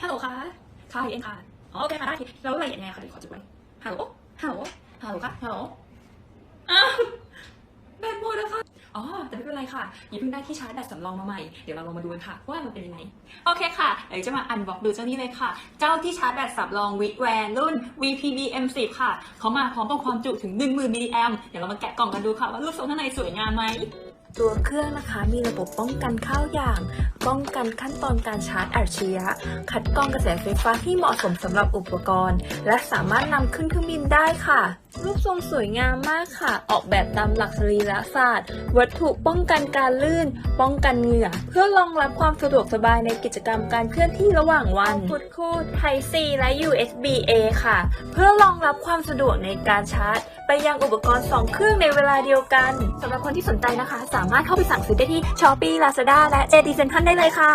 ฮัลโหลค่ะค่ะเองค่ะอ๋อโอเคค่ะได้แล้วรายละเอียดยังไงคะเดี๋ยวขอจุดไว้ฮัลโหลฮัลโหลฮัลโหลค่ะฮัลโหลอ้าวแบตหมดแล้วค่ะอ๋อ แต่ไม่เป็นไรค่ะอย่าเพิ่งได้ที่ชาร์จแบตสำรองมาใหม่ เดี๋ยวเราลองมาดูกันค่ะ ว่ามันเป็นยังไง โอเคค่ะ เดี๋ยวจะมาอันบ็อกดูเจ้านี้เลยค่ะ เจ้าที่ชาร์จแบตสับรองวิแวนรุ่น VPB M10 ค่ะเขามาพร้อมกับความจุถึง 10,000มิลลิแอมเดี๋ยวเรามาแกะกล่องกันดูค่ะ ว่ารูปทรงข้างในสวยงามไหม ตัวเครื่องนะคะมีระบบป้องกันข้าวอย่าง ป้องกันขั้นตอนการชาร์จอัจฉริยะคัดกรองกระแสไฟฟ้าที่เหมาะสมสำหรับอุปกรณ์ และสามารถนำขึ้นเครื่องบินได้ค่ะ รูปทรงสวยงามมากค่ะ ออกแบบตามหลักสรีระศาสตร์ วัตถุป้องกันการลื่น ป้องกันเหงื่อ เพื่อรองรับความสะดวกสบายในกิจกรรมการเคลื่อนที่ระหว่างวันพุทคู่ Type C และ USB A ค่ะ เพื่อรองรับความสะดวกในการชาร์จ ไปยังอุปกรณ์ 2 เครื่องในเวลาเดียวกันสำหรับคนที่สนใจนะคะ สามารถเข้าไปสั่งซื้อได้ที่ Shopee Lazada และ JD Central ได้เลยค่ะ